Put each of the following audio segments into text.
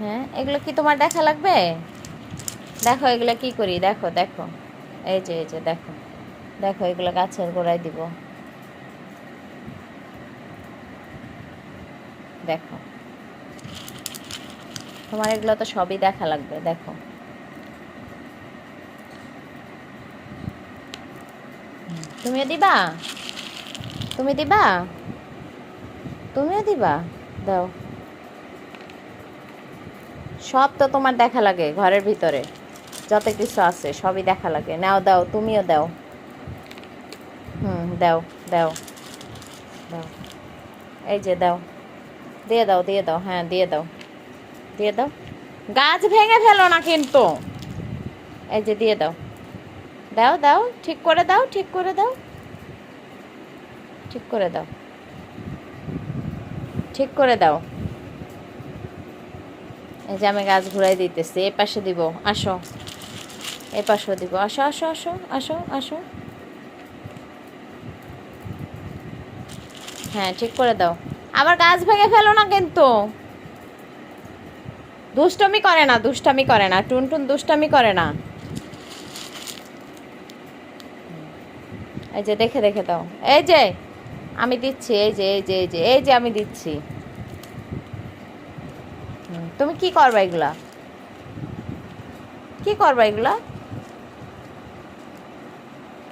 হ্যাঁ এগুলো কি তোমার দেখা লাগবে? দেখো, এগুলো কি করি? দেখো দেখো। এই যে এই যে, দেখো। দেখো, এগুলো গাছের গোড়ায় দিব। দেখো। তোমার এগুলো তো সবই দেখা লাগবে, দেখো। তুমিও দিবা? তুমি দিবা? তুমিও দিবা? দাও। সব তো তোমার দেখা লাগে ঘরের ভিতরে। যত কিছু আছে, সবই দেখা লাগে। নাও, দাও, তুমিও দাও। হুম, দাও দাও দাও। এই যে, দাও। দিয়ে দাও দিয়ে দাও হ্যাঁ দিয়ে দাও। দিয়ে দাও। গাছ ভেঙে ফেলো না কিন্তু। এই যে, দিয়ে দাও। দাও দাও, ঠিক করে দাও, ঠিক করে দাও। ঠিক করে দাও। ঠিক করে দাও। এই যে আমি গাছ ঘুরাই দিতেছি, এ পাশে দিব, আসো। এ পাশেও দিব, আসো আসো আসো আসো আসো। হ্যাঁ ঠিক করে দাও। আবার গাছ ভেঙে ফেলো না কিন্তু। দুষ্টমি করে না, দুষ্টামি করে না, টুনটুন দুষ্টামি করে না। এই যে দেখে দেখে দাও। এই যে, আমি দিচ্ছি, এই যে এই যে এই যে এই যে আমি দিচ্ছি। তুমি কি করবা এগুলা? কি করবা এগুলা?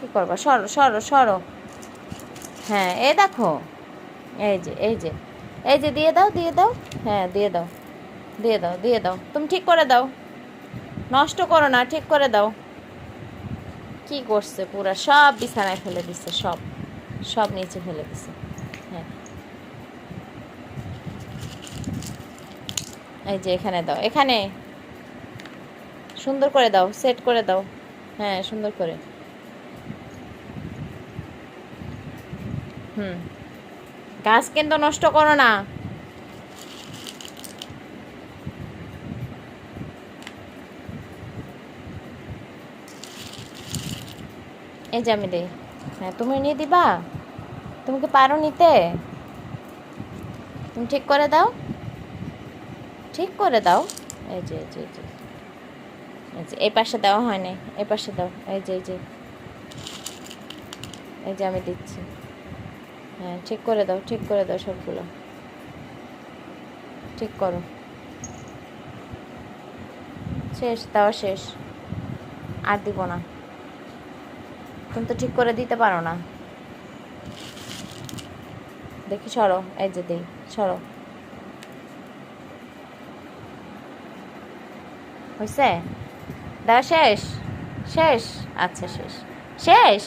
কি করবা? সরো সরো সরো। হ্যাঁ এই দেখো। এই যে এই যে। এই যে, দিয়ে দাও দিয়ে দাও। হ্যাঁ দিয়ে দাও। দিয়ে দাও দিয়ে দাও। তুমি ঠিক করে দাও। নষ্ট করো না, ঠিক করে দাও। কি করছে পুরা? সব বিছানায় ফেলে দিছে, সব। সব নিচে ফেলে দিছে হ্যাঁ এই যে এখানে দাও, এখানে। সুন্দর করে দাও সেট করে দাও। হ্যাঁ সুন্দর করে। হুম। গাছ কিন্তু নষ্ট করো না। এই যে আমি দিই। হ্যাঁ তুমি নিয়ে দিবা? তুমি কি পারো নিতে? তুমি ঠিক করে দাও। ঠিক করে দাও। এই যে এই যে এই যে। এই পাশে দেওয়া হয়নি, এই পাশে দাও। এই যে এই যে। এই যে আমি দিচ্ছি। হ্যাঁ ঠিক করে দাও, ঠিক করে দাও সবগুলো। ঠিক করো। শেষ, দেওয়া শেষ। আর দিব না। তুমি তো ঠিক করে দিতে পারো না। দেখি সরো, এই যে দিই, সরো। হয়েছে দেওয়া শেষ? শেষ? আচ্ছা শেষ। শেষ?